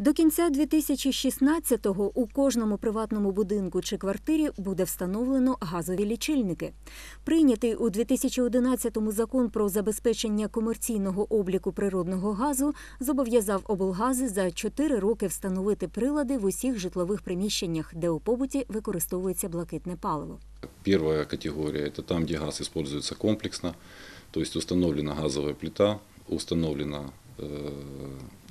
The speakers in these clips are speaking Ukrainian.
До кінця 2016-го у кожному приватному будинку чи квартирі буде встановлено газові лічильники. Прийнятий у 2011-му закон про забезпечення комерційного обліку природного газу зобов'язав облгази за 4 роки встановити прилади в усіх житлових приміщеннях, де у побуті використовується блакитне паливо. Первая категория – это там, где газ используется комплексно, то есть установлена газовая плита, установлено э,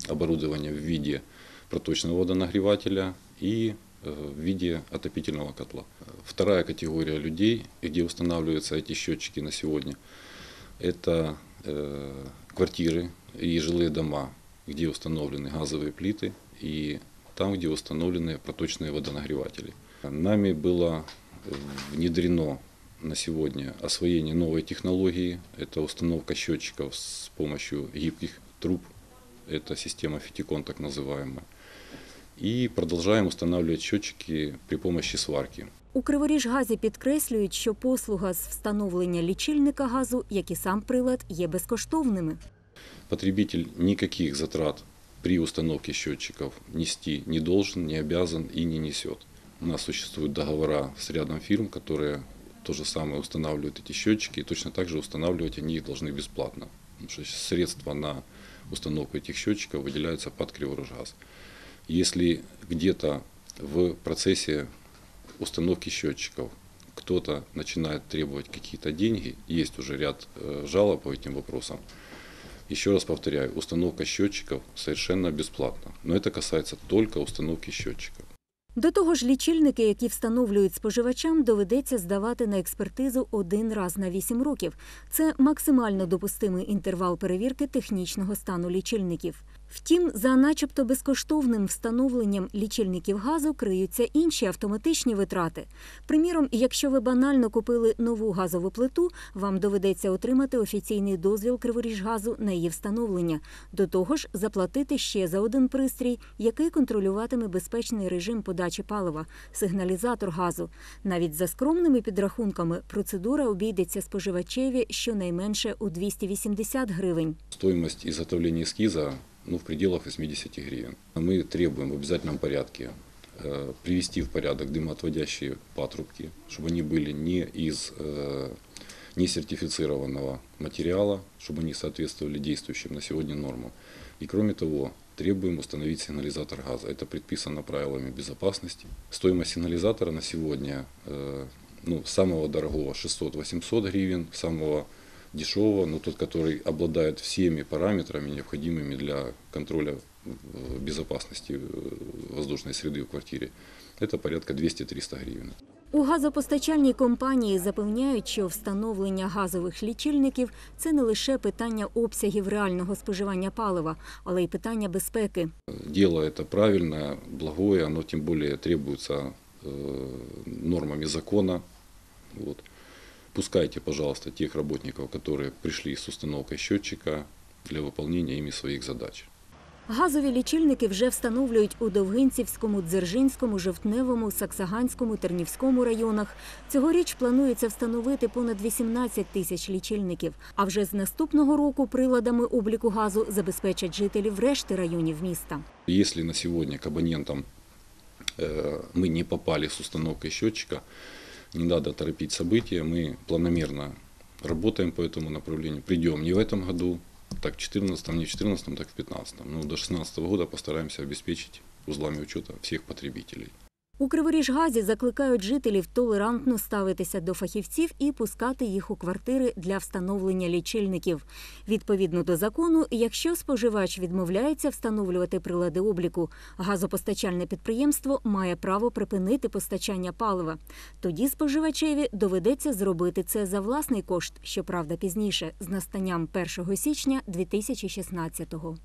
оборудование в виде проточного водонагревателя и э, в виде отопительного котла. Вторая категория людей, где устанавливаются эти счетчики на сегодня, это э, квартиры и жилые дома, где установлены газовые плиты и там, где установлены проточные водонагреватели. Нами было э, внедрено на сегодня освоение новой технологии. Это установка счетчиков с помощью гибких труб. Это система фитикон так называемая. И продолжаем устанавливать счетчики при помощи сварки. У Криворіжгазі підкреслюють, що послуга з встановлення лічильника газу, як і сам прилад, є безкоштовними. Потребитель никаких затрат при установке счетчиков нести не должен, не обязан и не несет. У нас существуют договора с рядом фирм, которые то же самое устанавливают эти счетчики, и точно так же устанавливать они их должны бесплатно. Что средства на установку этих счетчиков выделяются под Криворожгаз. Если где-то в процессе установки счетчиков кто-то начинает требовать какие-то деньги, есть уже ряд э, жалоб по этим вопросам, еще раз повторяю, установка счетчиков совершенно бесплатна. Но это касается только установки счетчиков. До того ж, лічильники, які встановлюють споживачам, доведеться здавати на експертизу один раз на 8 років. Це максимально допустимий інтервал перевірки технічного стану лічильників. Втім, за начебто безкоштовним встановленням лічильників газу криються інші автоматичні витрати. Приміром, якщо ви банально купили нову газову плиту, вам доведеться отримати офіційний дозвіл Криворіжгазу на її встановлення. До того ж, заплатити ще за один пристрій, який контролюватиме безпечний режим подачі палива сигналізатор газу. Навіть за скромними підрахунками процедура обійдеться споживачеві щонайменше у 280 гривень. Стоимость изготовления эскиза ну, в пределах 80 гривен. Мы требуем в обязательном порядке э, привести в порядок дымоотводящие патрубки, чтобы они были не из э, несертифицированного материала, чтобы они соответствовали действующим на сегодня нормам. И кроме того, требуем установить сигнализатор газа. Это предписано правилами безопасности. Стоимость сигнализатора на сегодня э, ну, самого дорогого 600-800 гривен, самого дешевого, но тот, который обладает всеми параметрами, необходимыми для контроля э, безопасности э, воздушной среды в квартире, это порядка 200-300 гривен. У газопостачальній компанії запевняють, що встановлення газових лічильників це не лише питання обсягів реального споживання палива, але й питання безпеки. Дело это правильное, благое, оно тем более требуется э, нормами закона. Вот. Пускайте, пожалуйста, тех работников, которые пришли с установкой счетчика для выполнения ими своих задач. Газові лічильники вже встановлюють у Довгинцівському, Дзержинському, Жовтневому, Саксаганському, Тернівському районах. Цьогоріч планується встановити понад 18 тисяч лічильників. А вже з наступного року приладами обліку газу забезпечать жителів решти районів міста. Если на сегодня к абонентам э, мы не попали с установкой счетчика, не надо торопить события, мы планомерно работаем по этому направлению. Придем не в этом году, так в 2014, не в 2014, так в 2015. Но до 2016 года постараемся обеспечить узлами учета всех потребителей. У Криворіжгазі закликають жителів толерантно ставитися до фахівців і пускати їх у квартири для встановлення лічильників. Відповідно до закону, якщо споживач відмовляється встановлювати прилади обліку, газопостачальне підприємство має право припинити постачання палива. Тоді споживачеві доведеться зробити це за власний кошт, щоправда, пізніше з настанням 1 січня 2016-го.